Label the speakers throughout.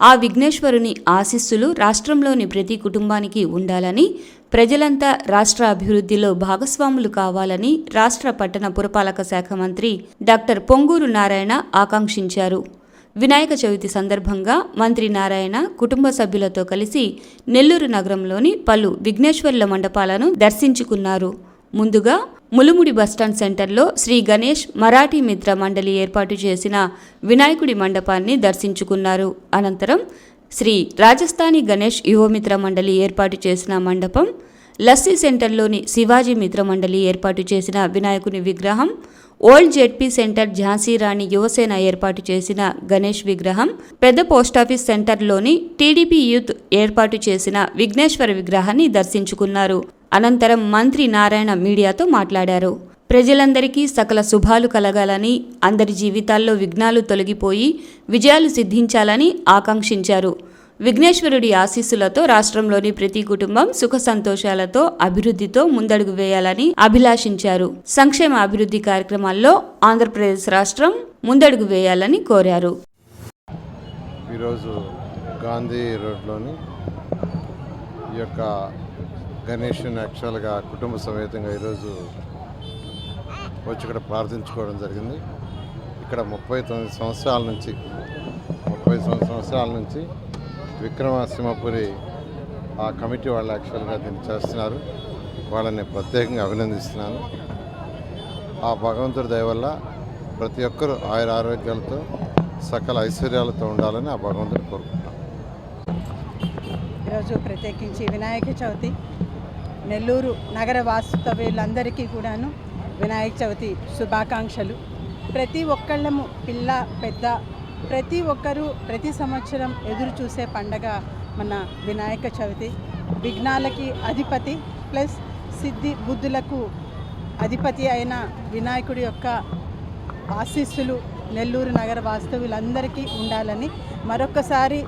Speaker 1: ఆ విఘ్నేశ్వరుని ఆశీస్సులు రాష్ట్రంలోని ప్రతి కుటుంబానికి ఉండాలని ప్రజలంతా రాష్ట్ర అభివృద్ధిలో భాగస్వాములు కావాలని రాష్ట్ర పట్టణ పురపాలక శాఖ మంత్రి డాక్టర్ పొంగూరు నారాయణ ఆకాంక్షించారు. వినాయక చవితి సందర్భంగా మంత్రి నారాయణ కుటుంబ సభ్యులతో కలిసి నెల్లూరు నగరంలోని పలు విఘ్నేశ్వర్ల మండపాలను దర్శించుకున్నారు. ముందుగా ములుముడి బస్టాండ్ సెంటర్లో శ్రీ గణేష్ మరాఠీ మిత్ర మండలి ఏర్పాటు చేసిన వినాయకుడి మండపాన్ని దర్శించుకున్నారు. అనంతరం శ్రీ రాజస్థానీ గణేష్ యువమిత్ర మండలి ఏర్పాటు చేసిన మండపం లస్సీ సెంటర్లోని శివాజీ మిత్ర మండలి ఏర్పాటు చేసిన వినాయకుని విగ్రహం old ZP centre Jhansi Rani Yuvasena ఏర్పాటు చేసిన గణేష్ విగ్రహం పెద్ద పోస్టాఫీస్ సెంటర్లోని టీడీపీ యూత్ ఏర్పాటు చేసిన విఘ్నేశ్వర విగ్రహాన్ని దర్శించుకున్నారు. అనంతరం మంత్రి నారాయణ మీడియాతో మాట్లాడారు. ప్రజలందరికీ సకల శుభాలు కలగాలని అందరి జీవితాల్లో విఘ్నాలు తొలగిపోయి విజయాలు సిద్ధించాలని ఆకాంక్షించారు. విఘ్నేశ్వరుడి ఆశీస్సులతో రాష్ట్రంలోని ప్రతి కుటుంబం సుఖ సంతోషాలతో అభివృద్ధితో ముందడుగు వేయాలని అభిలాషించారు. సంక్షేమ అభివృద్ధి కార్యక్రమాల్లో ఆంధ్రప్రదేశ్ రాష్ట్రం ముందడుగు వేయాలని కోరారు.
Speaker 2: ఈరోజు గాంధీ రోడ్లోని ఈ యొక్క గణేష్ని యాక్చువల్గా కుటుంబ సమేతంగా ఈరోజు వచ్చి ఇక్కడ ప్రార్థించుకోవడం జరిగింది. ఇక్కడ ముప్పై తొమ్మిది సంవత్సరాల నుంచి ముప్పై తొమ్మిది సంవత్సరాల నుంచి విక్రమసింహపురి ఆ కమిటీ వాళ్ళు యాక్చువల్గా దీన్ని చేస్తున్నారు. వాళ్ళని ప్రత్యేకంగా అభినందిస్తున్నాను. ఆ భగవంతుడి దయ వల్ల ప్రతి ఒక్కరూ ఆయుర ఆరోగ్యాలతో సకల ఐశ్వర్యాలతో ఉండాలని ఆ భగవంతుని కోరుకుంటున్నాను.
Speaker 3: ఈరోజు ప్రత్యేకించి వినాయక చవితి. నెల్లూరు నగర వాస్తవ్యులందరికీ కూడాను వినాయక చవితి శుభాకాంక్షలు. ప్రతి ఒక్కళ్ళము పిల్ల పెద్ద ప్రతి ఒక్కరూ ప్రతి సంవత్సరం ఎదురు చూసే పండగ మన వినాయక చవితి. విఘ్నాలకి అధిపతి ప్లస్ సిద్ధి బుద్ధులకు అధిపతి అయిన వినాయకుడి యొక్క ఆశీస్సులు నెల్లూరు నగర వాస్తవ్యులందరికీ ఉండాలని మరొకసారి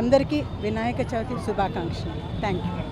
Speaker 3: అందరికీ వినాయక చవితి శుభాకాంక్షలు. Thank you